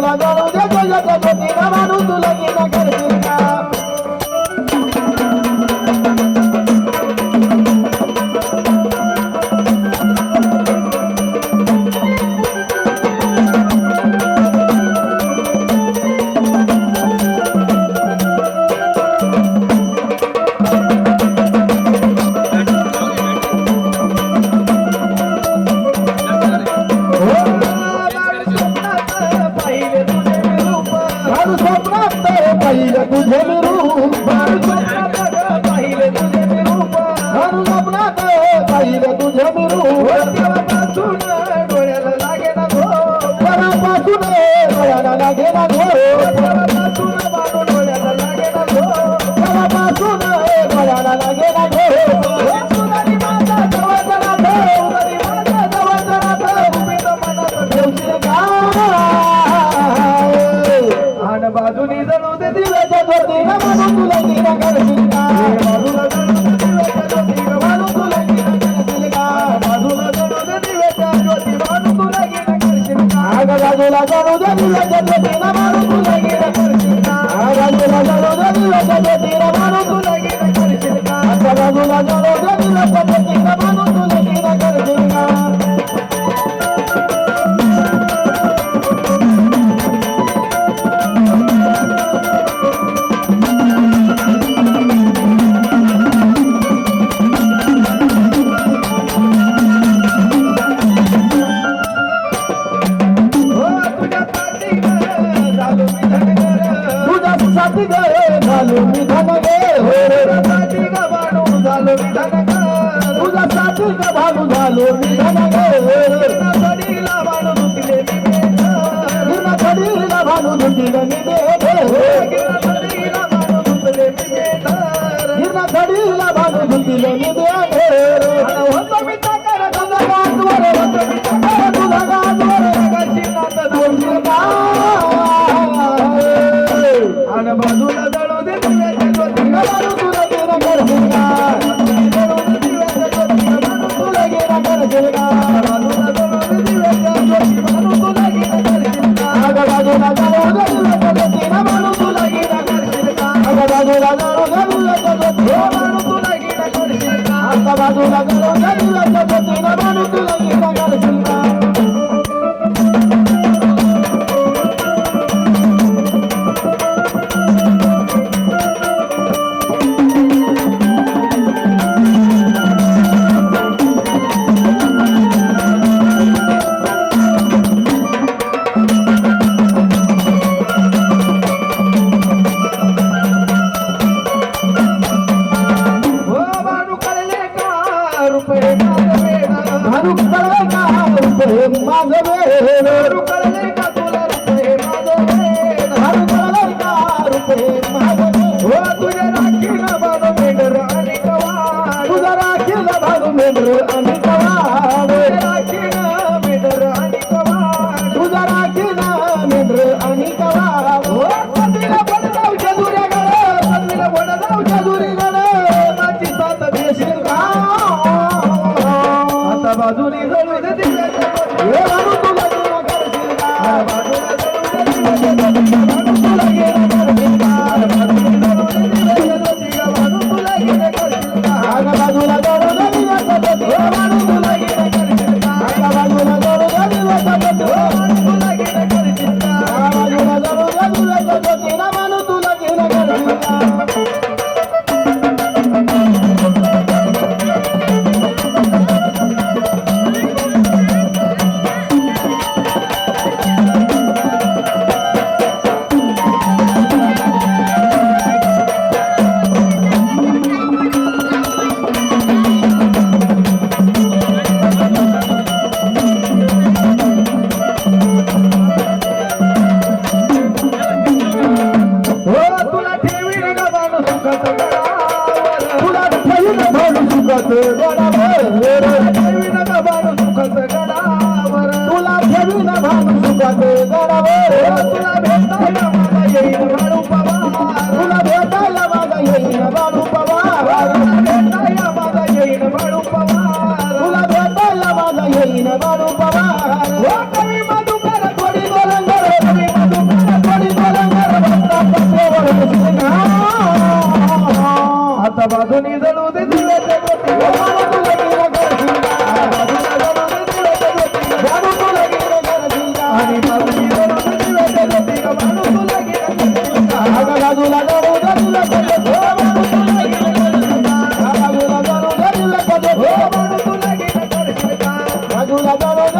la la la तुझे रूप पहिले तुझे रूप हनुमना पहिले तुझे रूप डोळ्याला लागे ना गो परपासून डोळ्याला लागे ना జలో జలో జలో జలో शुद्ध भानू झालो निधनगडीला भानू धुतले निधनगडीला भानू धुतले निधनगडीला भानू धुतले निधनगड बाजूला दळू दे तुला तुला तुला तुला I'm gonna go to the মাধবের बाजूनी जळून Thank you. तुला ठेवी ना भान सुखात गडावर तुला भेटायला माझा येईल बाळू तुला भेटायला माझा येईल बाळू ఓ మనసు లగిన కర్షిత రాజుల గవన